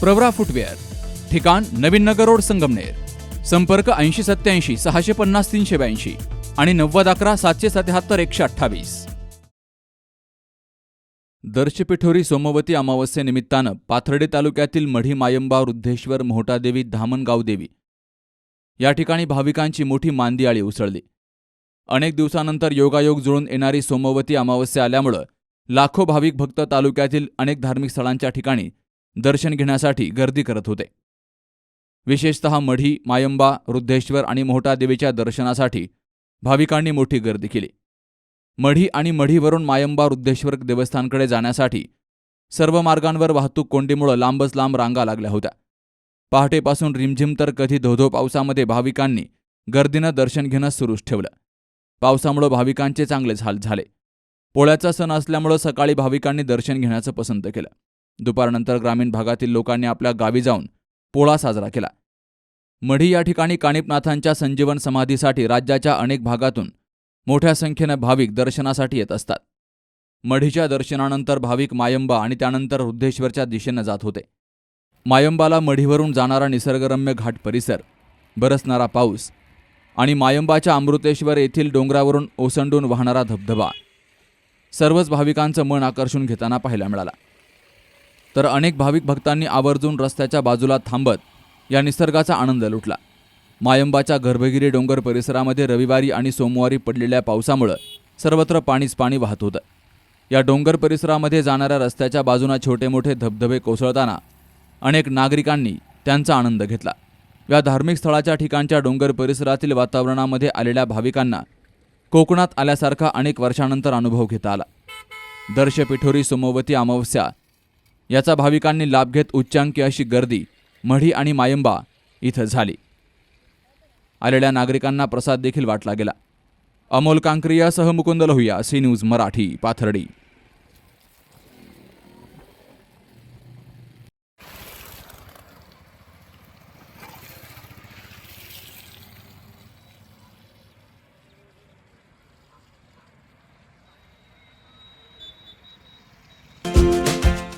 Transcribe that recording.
Pravara footwear ठिकाण नवीन नगर road Sangamner संपर्क ऐंशी सत्याऐंशी सहाशे पन्नास तीनशे ब्याऐंशी आणि नव्वद अकरा सातशे सत्याहत्तर एकशे अठ्ठावीस. दर्शपिठोरी सोमवती अमावस्येनिमित्तानं पाथर्डे तालुक्यातील मढी मायंबा वृद्धेश्वर मोहटादेवी धामणगाव देवी या ठिकाणी भाविकांची मोठी मांदियाळी उसळली. अनेक दिवसानंतर योगायोग जुळून येणारी सोमवती अमावस्या आल्यामुळं लाखो भाविक भक्त तालुक्यातील अनेक धार्मिक स्थळांच्या ठिकाणी दर्शन घेण्यासाठी गर्दी करत होते. विशेषतः मढी मायंबा रुद्धेश्वर आणि मोहटादेवीच्या दर्शनासाठी भाविकांनी मोठी गर्दी केली. मढी आणि मढीवरून मायंबा रुद्धेश्वर देवस्थानकडे जाण्यासाठी सर्व मार्गांवर वाहतूक कोंडीमुळं लांबच लांब रांगा लागल्या होत्या. पहाटेपासून रिमझिम तर कधी धोधो पावसामध्ये भाविकांनी गर्दीनं दर्शन घेणं सुरूच ठेवलं. पावसामुळं भाविकांचे चांगलेच हाल झाले. पोळ्याचा सण असल्यामुळं सकाळी भाविकांनी दर्शन घेण्याचं पसंत केलं. दुपारनंतर ग्रामीण भागातील लोकांनी आपल्या गावी जाऊन पोळा साजरा केला. मढी या ठिकाणी काणिपनाथांच्या संजीवन समाधीसाठी राज्याच्या अनेक भागातून मोठ्या संख्येनं भाविक दर्शनासाठी येत असतात. मढीच्या दर्शनानंतर भाविक मायंबा आणि त्यानंतर वृद्धेश्वरच्या दिशेनं जात होते. मायंबाला मढीवरून जाणारा निसर्गरम्य घाट परिसर बरसणारा पाऊस आणि मायंबाच्या अमृतेश्वर येथील डोंगरावरून ओसंडून वाहणारा धबधबा सर्वच भाविकांचं मन आकर्षून घेताना पाहायला मिळाला. तर अनेक भाविक भक्तांनी आवर्जून रस्त्याच्या बाजूला थांबत या निसर्गाचा आनंद लुटला. मायंबाच्या गर्भगिरी डोंगर परिसरामध्ये रविवारी आणि सोमवारी पडलेल्या पावसामुळं सर्वत्र पाणीच पाणी वाहत होतं. या डोंगर परिसरामध्ये जाणाऱ्या रस्त्याच्या बाजूना छोटे मोठे धबधबे कोसळताना अनेक नागरिकांनी त्यांचा आनंद घेतला. या धार्मिक स्थळाच्या ठिकाणच्या डोंगर परिसरातील वातावरणामध्ये आलेल्या भाविकांना कोकणात आल्यासारखा अनेक वर्षानंतर अनुभव घेता आला. दर्शपिठोरी सोमवती अमावस्या याचा भाविकांनी लाभ घेत उच्चांकी अशी गर्दी मढी आणि मायंबा इथं झाली. आलेल्या नागरिकांना प्रसाद देखील वाटला गेला. अमोल कांक्रियासह मुकुंद लोहिया सी न्यूज मराठी पाथर्डी.